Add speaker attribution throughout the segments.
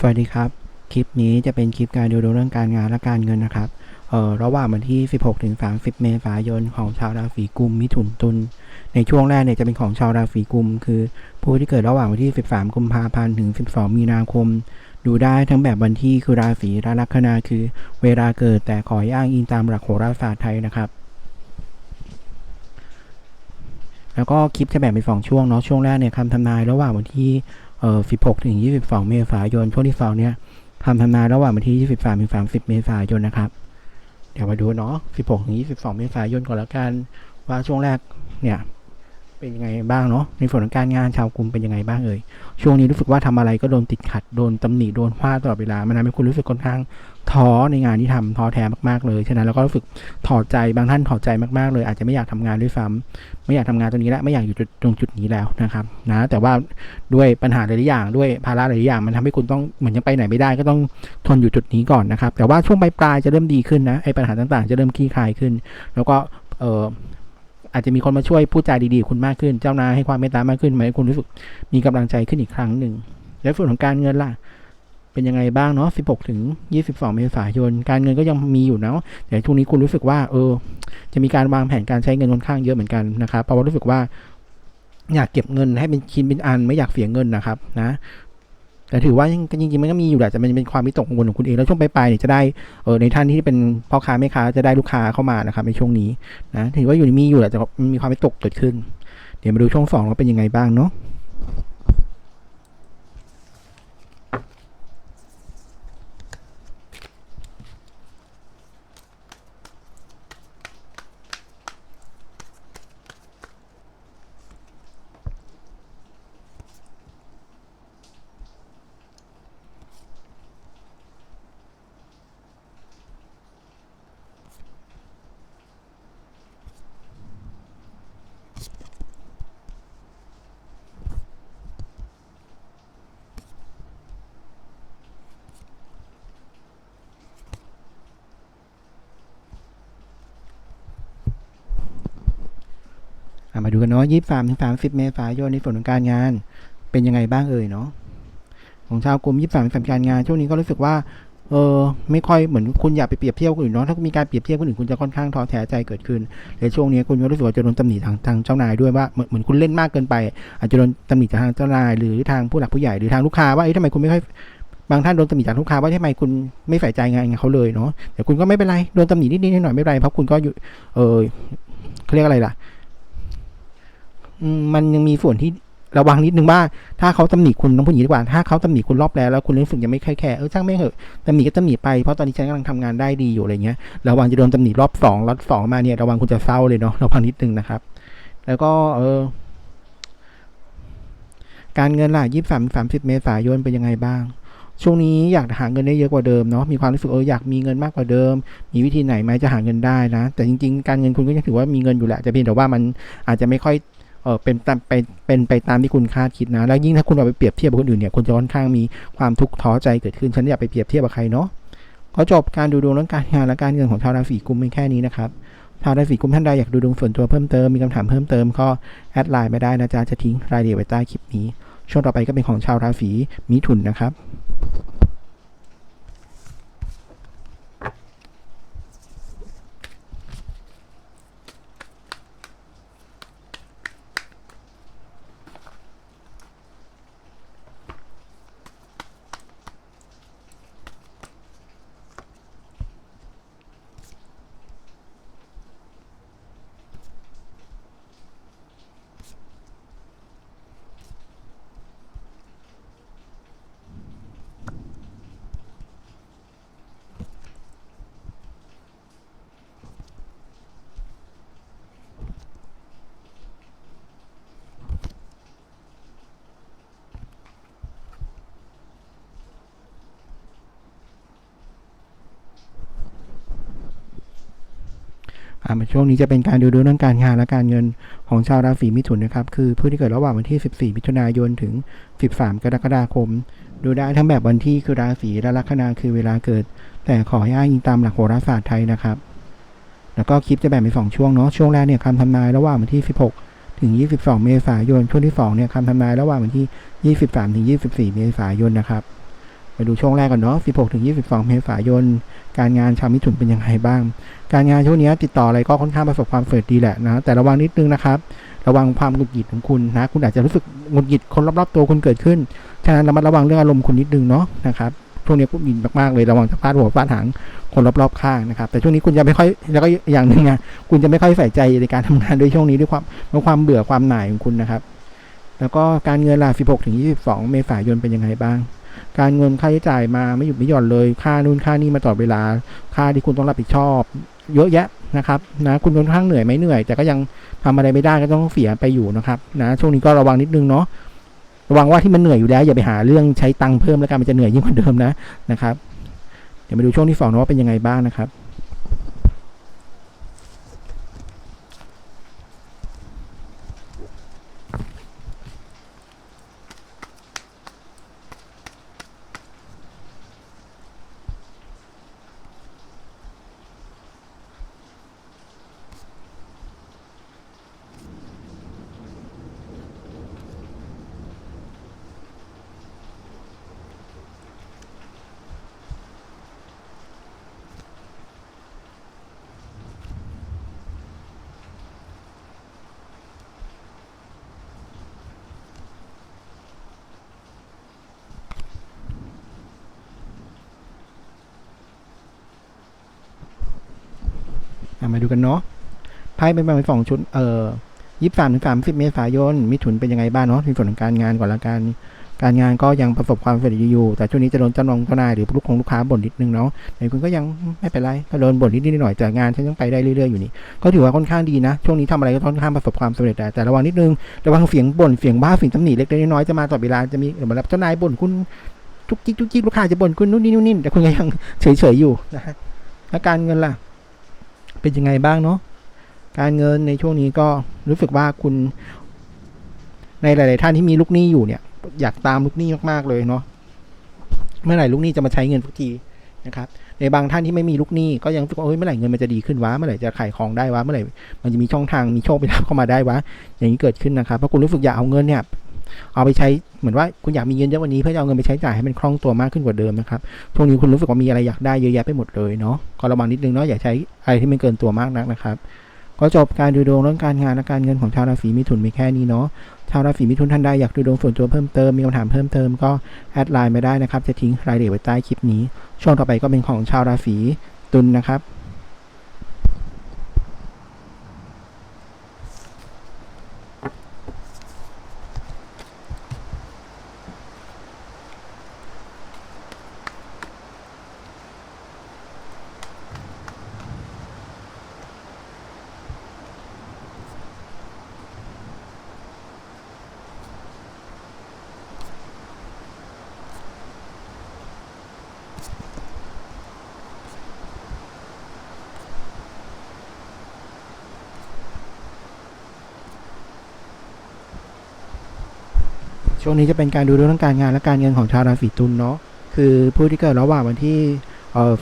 Speaker 1: สวัสดีครับ คลิปนี้จะเป็นคลิปการดูดวงเรื่องการงานและการเงินนะครับ เอ่อ ระหว่างวันที่ 16ถึง30 เมษายนของชาวราศีกุม มิถุนตุล ในช่วงแรกเนี่ยจะเป็นของชาวราศีกุม คือผู้ที่เกิดระหว่างวันที่ 13 กุมภาพันธ์ถึง 12 มีนาคม ดูได้ทั้งแบบวันที่คือราศีและลัคนาคือ เวลาเกิดแต่ขอให้อ้างอิงตามหลักโหราศาสตร์ไทยนะครับแล้วก็คลิปจะแบ่งเป็นสองช่วงเนาะช่วงแรกเนี่ยคำทำนายระหว่างวันที่ เอ่อ16 ถึง 22 เมษายน ช่วงที่สองเนี้ยทำทำนายระหว่างวันที่ 23 ถึง 30 เมษายนนะครับ เดี๋ยวมาดูเนาะ 16 ถึง 22 เมษายนก่อนแล้วกัน ว่าช่วงแรกเนี่ย เป็นยังไงบ้างเนาะในส่วนของการงานชาวกลุ่มเป็นยังไงบ้างเอ่ยช่วงนี้รู้สึกว่าทำอะไรก็โดนติดขัดโดนตำหนิโดนว่าตลอดเวลามันทำให้คุณรู้สึกค่อนข้างท้อในงานที่ทำท้อแท้มากๆเลยฉะนั้นเราก็รู้สึกถอดใจบางท่านถอดใจมากๆเลย อาจจะไม่อยากทำงานด้วยซ้ำไม่อยากทำงานตรงนี้แล้วไม่อยากอยู่ตรงจุดนี้แล้วนะครับนะแต่ว่าด้วยปัญหาหลายอย่างด้วยภาระหลายอย่างมันทำให้คุณต้องเหมือนยังไปไหนไม่ได้ก็ต้องทนอยู่จุดนี้ก่อนนะครับแต่ว่าช่วงปลายๆจะเริ่มดีขึ้นนะไอ้ปัญหาต่างๆ จะเริ่มคลี่คลายขึ้น แล้วก็เออ อาจจะมีคนมาช่วยพูดจาดีๆคุณมากขึ้น เจ้านายให้ความเมตตามากขึ้นหมายให้คุณรู้สึกมีกำลังใจขึ้นอีกครั้งหนึ่งแล้วส่วนของการเงินล่ะ เป็นยังไงบ้างเนาะ 16 ถึง 22 เมษายน การเงินก็ยังมีอยู่เนาะ แต่ช่วงนี้คุณรู้สึกว่า เออ จะมีการวางแผนการใช้เงินค่อนข้างเยอะเหมือนกันนะครับ เพราะว่ารู้สึกว่าอยากเก็บเงินให้เป็นชิ้นเป็นอันไม่อยากเสียเงินนะครับนะ แต่ถือว่าจริงๆมันก็มีอยู่แหละแต่มันเป็นความวิตกกังวลของคุณเองแล้วช่วงปลายๆเนี่ยจะได้เออในท่านที่เป็นพ่อค้าแม่ค้าจะได้ลูกค้าเข้ามานะครับในช่วงนี้นะถือว่าอยู่มีอยู่แหละแต่มีความวิตกเกิดขึ้น เดี๋ยวมาดูช่วงสองว่าเป็นยังไงบ้างเนาะ มาดูกันเนาะยี่สามถึงสามสิบเมษายนในส่วนของการงาน เป็นยังไงบ้างเอ่ยเนาะของชาวกลุ่มยี่สามถึงสามการงานช่วงนี้ก็รู้สึกว่าเออไม่ค่อยเหมือนคุณอยากไปเปรียบเทียบคนอื่นเนาะถ้ามีการเปรียบเทียบคนอื่นคุณจะค่อนข้างท้อแท้ใจเกิดขึ้นในช่วงนี้คุณก็รู้สึกว่าจะโดนตำหนิทางทางเจ้านายด้วยว่าเหมือนเหมือนคุณเล่นมากเกินไป อาจจะโดนตำหนิจากทางเจ้านาย หรือทางผู้หลักผู้ใหญ่หรือทางลูกค้าว่าเอ๊ะทำไมคุณไม่ค่อยบางท่านโดนตำหนิจากลูกค้าว่าทำไมคุณไม่ใส่ใจงานเขาเลยเนาะแต่คุณก็ไม่เป็นไรโดนตำหนินิดๆหน่อยๆไม่เป็นไรเพราะคุณก็อยู่เออเขาเรียกอะไรล่ะ มันยังมีส่วนที่ระวังนิดนึงว่าถ้าเขาตำหนิคุณต้องพูดอย่างนี้ดีกว่า ถ้าเขาตำหนิคุณรอบแล้วแล้วคุณรู้สึกยังไม่ค่อยแคร์เออช่างไม่เหอะตำหนิก็ตำหนิไปเพราะตอนนี้ฉันกำลังทำงานได้ดีอยู่อะไรเงี้ยระวังจะโดนตำหนิรอบสองรอบสองมาเนี่ยระวังคุณจะเศร้าเลยเนาะระวังนิดนึงนะครับ แล้วก็เออการเงินล่ะยี่สามสามสิบเมษายนเป็นยังไงบ้าง ช่วงนี้อยากหาเงินได้เยอะกว่าเดิมเนาะมีความรู้สึกเอออยากมีเงินมากกว่าเดิม มีวิธีไหนไหมจะหาเงินได้นะ แต่จริง ๆ การเงินคุณก็ยังถือว่ามีเงินอยู่แหละแต่เพียงแต่ว่ามันอาจจะไม่ค่อย ออเป็นตามไปเป็นไปตามที่คุณคาดคิดนะ แล้วยิ่งถ้าคุณเอาไปเปรียบเทียบกับคนอื่นเนี่ยคุณจะค่อนข้างมีความทุกข์ท้อใจเกิดขึ้น ฉันอยากไปเปรียบเทียบกับใครเนาะก็จบการดูดวงเรื่องการงานและการเงินของชาวราศีกุมเป็นแค่นี้นะครับชาวราศีกุมท่านใดอยากดูดวงส่วนตัวเพิ่มเติมมีคำถามเพิ่มเติมก็แอดไลน์มาได้นะจ๊ะจะทิ้งรายละเอียดไว้ใต้คลิปนี้ ช่วงต่อไปก็เป็นของชาวราศีมิถุนนะครับ อ่าช่วงนี้จะเป็นการดูดวงเรื่องการงานและการเงินของชาวราศีมิถุนนะครับ คือผู้ที่เกิดระหว่างวันที่ 14 มิถุนายนถึง 13 กรกฎาคม ดูได้ทั้งแบบวันที่คือราศีและลัคนาคือเวลาเกิด แต่ขอให้อ้างอิงตามหลักโหราศาสตร์ไทยนะครับ แล้วก็คลิปจะแบ่งเป็นสองช่วงเนาะช่วงแรกเนี่ยคำทำนายระหว่างวันที่ 16 ถึง 22 เมษายนช่วงที่สองเนี่ยคำทำนายระหว่างวันที่ 23 ถึง 24 เมษายนนะครับ ไปดูช่วงแรกก่อนเนาะ 16 ถึง 22 เมษายน การงานชาวมิถุนเป็นยังไงบ้าง การงานช่วงนี้ติดต่ออะไรก็ค่อนข้างประสบความสำเร็จดีแหละนะ แต่ระวังนิดนึงนะครับ ระวังความหงุดหงิดของคุณนะ คุณอาจจะรู้สึกหงุดหงิดคนรอบๆตัวคุณเกิดขึ้น ฉะนั้นระมัดระวังเรื่องอารมณ์คุณนิดนึงเนาะนะครับ ช่วงนี้คุณหงิดมากๆเลย ระวังจะฟาดหัวฟาดหางคนรอบๆข้างนะครับ แต่ช่วงนี้คุณจะไม่ค่อย แล้วก็อย่างหนึ่งอะคุณจะไม่ค่อยใส่ใจในการทำงานด้วยช่วงนี้ด้วยความด้วยความเบื่อความหน่ายของคุณนะครับ แล้วก็การเงินล่ะ16 ถึง 22 เมษายนเป็นยังไงบ้าง การเงินค่าใช้จ่ายมาไม่หยุดไม่หย่อนเลยค่านู่นค่านี่มาตลอดเวลา ค่าที่คุณต้องรับผิดชอบ เยอะแยะนะครับนะคุณค่อนข้างเหนื่อยไหมเหนื่อย แต่ก็ยังทำอะไรไม่ได้ก็ต้องเสียไปอยู่นะครับนะช่วงนี้ก็ระวังนิดนึงเนาะระวังว่าที่มันเหนื่อยอยู่แล้วอย่าไปหาเรื่องใช้ตังค์เพิ่มแล้วกันมันจะเหนื่อยยิ่งกว่าเดิมนะนะครับ เดี๋ยวมาดูช่วงที่สองนะว่าเป็นยังไงบ้างนะครับ มาดูกันเนาะไพ่เป็นประมาณสองชุดเอ่อยี่สามถึงสามสิบเมษายนมิถุนเป็นยังไงบ้างเนาะในส่วนของการงานก่อนละกันการงานก็ยังประสบความสำเร็จอยู่ แต่ช่วงนี้จะโดนเจ้านองเจ้านายหรือลูกของลูกค้าบ่นนิดนึงเนาะแต่คุณก็ยังไม่เป็นไรก็โดนบ่นนิดนิดหน่อยแต่งานฉันยังไปได้เรื่อยๆอยู่นี่ ก็ถือว่าค่อนข้างดีนะ ช่วงนี้ทำอะไรก็ค่อนข้างประสบความสำเร็จแต่แต่ระวังนิดนึง ระวังเสียงบ่นเสียงบ้าเสียงตำหนิเล็กๆน้อยๆจะมาตลอเวลาจะมีเหมือนเจ้านายบ่นคุณจุกจิกจุกจิกลูกค้าจะบ่นคุณนู่นนี่นู่นนี่แต่คุณก็ยังเฉยๆอยู่นะฮะแล้วการเงินล่ะ เป็นยังไงบ้างเนาะการเงินในช่วงนี้ก็รู้สึกว่าคุณ ในหลาย ๆ ท่านที่มีลูกหนี้อยู่เนี่ย อยากตามลูกหนี้มากๆเลยเนาะเมื่อไหร่ลูกหนี้จะมาใช้เงินทุกทีนะครับ ในบางท่านที่ไม่มีลูกหนี้ก็ยังรู้สึกว่าเฮ้ยเมื่อไหร่เงินมันจะดีขึ้นวะเมื่อไหร่จะขายของได้วะเมื่อไหร่มันจะมีช่องทางมีโชคไปรับเข้ามาได้วะอย่างนี้เกิดขึ้นนะครับเพราะคุณรู้สึกอยากเอาเงินเนี่ย เอาไปใช้เหมือนว่าคุณอยากมีเงินเยอะวันนี้เพื่อจะเอาเงินไปใช้จ่ายให้มันคล่องตัวมากขึ้นกว่าเดิมนะครับช่วงนี้คุณรู้สึกว่ามีอะไรอยากได้เยอะแยะไปหมดเลยเนาะก็ระวังนิดนึงเนาะอย่าใช้อะไรที่มันเกินตัวมากนักนะครับก็จบการดูดวงเรื่องการงานและการเงินของชาวราศีมิถุนมีแค่นี้เนาะชาวราศีมิถุนท่านใดอยากดูดวงส่วนตัวเพิ่มเติมมีคำถามเพิ่มเติมก็แอดไลน์มาได้นะครับจะทิ้งรายละเอียดไว้ใต้คลิปนี้ ช่วงต่อไปก็เป็นของชาวราศีตุลนะครับ ช่วงนี้จะเป็นการดูเรื่องการงานและการเงินของชาวราศีตุลเนาะคือผู้ที่เกิดระหว่างวันที่เอ่อ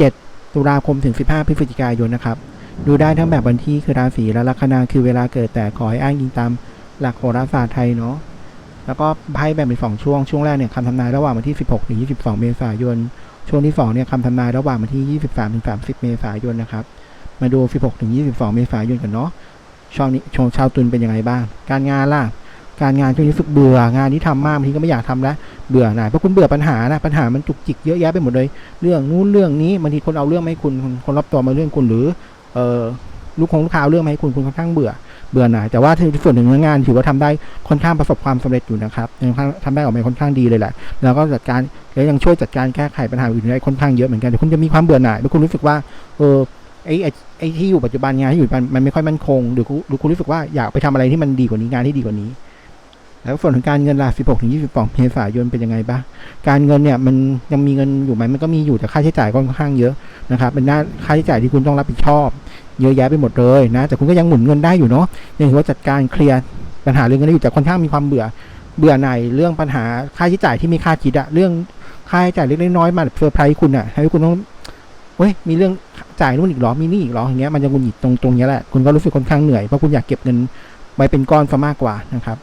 Speaker 1: 17 ตุลาคมถึง 15 พฤศจิกายนนะครับดูได้ทั้งแบบวันที่คือราศีและลัคนาคือเวลาเกิดแต่ขอให้อ้างอิงตามหลักโหราศาสตร์ไทยเนาะแล้วก็ไพ่แบ่งเป็นสองช่วงช่วงแรกเนี่ยคำทำนายระหว่างวันที่ 16ถึง22 เมษายน ช่วงที่สองเนี่ยคำทำนายระหว่างวันที่ 23ถึง30 เมษายนนะครับมาดู 16ถึง22 เมษายนกันเนาะช่วงนี้ชวงชาวตุลเป็นยังไงบ้าง การงานล่ะ การงานช่วงนี้รู้สึกเบื่องานที่ทำมากบางทีก็ไม่อยากทำแล้วเบื่อหน่ายเพราะคุณเบื่อปัญหานะปัญหามันจุกจิกเยอะแยะไปหมดเลย เรื่องนู้นเรื่องนี้บางทีคนเอาเรื่องมาให้คุณคนรอบตัวมาเรื่องคุณหรือเออลูกของลูกค้าเรื่องมาให้คุณคุณค่อนข้างเบื่อเบื่อหน่ายแต่ว่าในส่วนหนึ่งงานถือว่าทำได้ค่อนข้างประสบความสำเร็จอยู่นะครับทำได้ออกมาค่อนข้างดีเลยแหละแล้วก็จัดการแล้วยังช่วยจัดการแก้ไขปัญหาอื่นได้ค่อนข้างเยอะเหมือนกันแต่คุณจะมีความเบื่อหน่ายเมื่อคุณรู้สึกว่าเออไอ้ไอ้ที่อยู่ปัจจุบันงานที่อยู่มันไม่ค่อยมั่นคงหรือคุณหรือคุณรู้สึกว่าอยากไปทำอะไรที่มันดีกว่านี้งานที่ดีกว่านี้ แล้วส่วนของการเงินล่ะ16ถึง22เมษายนเป็นยังไงบ้างการเงินเนี่ยมันยังมีเงินอยู่ไหมมันก็มีอยู่แต่ค่าใช้จ่ายก็ค่อนข้างเยอะนะครับเป็นหน้าค่าใช้จ่ายที่คุณต้องรับผิดชอบ เยอะแยะไปหมดเลยนะ แต่คุณก็ยังหมุนเงินได้อยู่เนาะยังถือว่าจัดการเคลียร์ปัญหาเรื่องเงินได้อยู่แต่ค่อนข้างมีความเบื่อเบื่อหน่ายเรื่องปัญหาค่าใช้จ่ายที่ม่คาคิดอะเรื่องค่าใช้จ่ายเล็กน้อยมาเซอร์ไพรส์คุณอะให้คุณต้องเว้ยมีเรื่องจ่ายนู่นอีกหรอมีนี่อีกหรออย่างเงี้ยมันจะงุนหงิดตรงตรงเนี้ยแหละคุณก็รู้สึกค่อนข้างเหนื่อยเพราะคุณอยากเก็บเงินไว้เป็นก้อนซะมากกว่านะครับ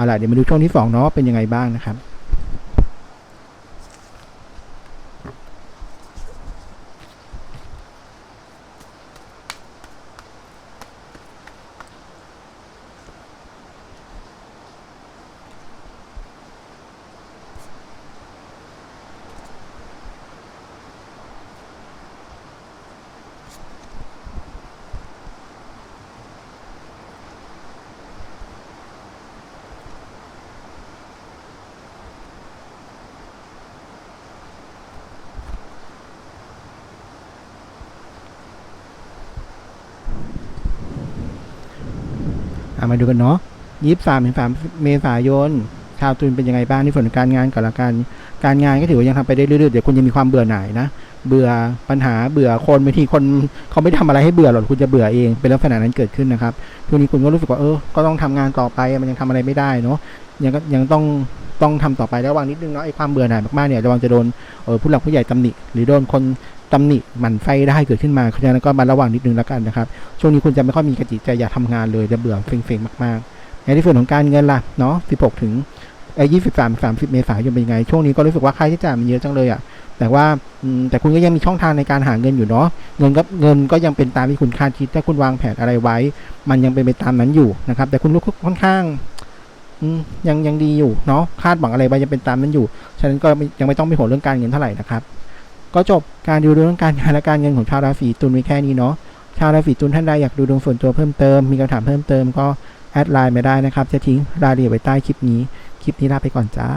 Speaker 1: เอาล่ะเดี๋ยวมาดูช่วงที่สองเนาะเป็นยังไงบ้างนะครับ อามาดูกันเนาะยี่สิบสามถึงสามเมษายนชาวตุลเป็นยังไงบ้างในส่วนการงานกับละกันการงานก็ถือว่ายังทำไปได้เรื่อยๆเดี๋ยวคุณจะมีความเบื่อหน่ายนะ เบื่อปัญหาเบื่อคนบางทีคนเขาไม่ทำอะไรให้เบื่อหรอกคุณจะเบื่อเองเป็นลักษณะนั้นเกิดขึ้นนะครับช่วงนี้คุณก็รู้สึกว่าเออก็ต้องทำงานต่อไปมันยังทำอะไรไม่ได้เนาะยังก็ยังต้อง ต้องทำต่อไประวังนิดนึงเนาะไอ้ความเบื่อหน่ายมากๆเนี่ยระวังจะโดนเออผู้หลักผู้ใหญ่ตำหนิหรือโดนคนตำหนิหมั่นไฟได้เกิดขึ้นมาเพราะฉะนั้นก็มาระวังนิดนึงแล้วกันนะครับ ช่วงนี้คุณจะไม่ค่อยมีกระจิตใจอยากทำงานเลยจะเบื่อเซ็งๆมากๆ ในที่ส่วนของการเงินล่ะเนาะ 16 ถึงไอ้23 30เมษายนเป็นยังไง ช่วงนี้ก็รู้สึกว่าค่าใช้จ่ายมันเยอะจังเลยอะ่ะ แต่ว่าแต่คุณก็ยังมีช่องทางในการหาเงินอยู่เนาะ เงินก็เงินก็ยังเป็นตามที่คุณคาดคิดถ้าคุณวางแผนอะไรไว้ มันยังเป็นไปตามนั้นอยู่นะครับ แต่คุณรู้ค่อนข้าง ยังยังดีอยู่เนาะคาดหวังอะไรไปยังเป็นตามนั้นอยู่ ฉะนั้นก็ยังไม่ต้องเปห่วงเรื่องการเงินเท่าไหร่นะครับ ก็จบการดูเรื่องการงานและการเงินของชาวราศีตุลมีแค่นี้เนาะชาวราศีตุลท่านใดอยากดูดวงส่วนตัวเพิ่มเติมมีคำถามเพิ่มเติมก็แอดไลน์มาได้นะครับ จะทิ้งรายละเอียดไว้ใต้คลิปนี้ คลิปนี้ลาไปก่อนจ้า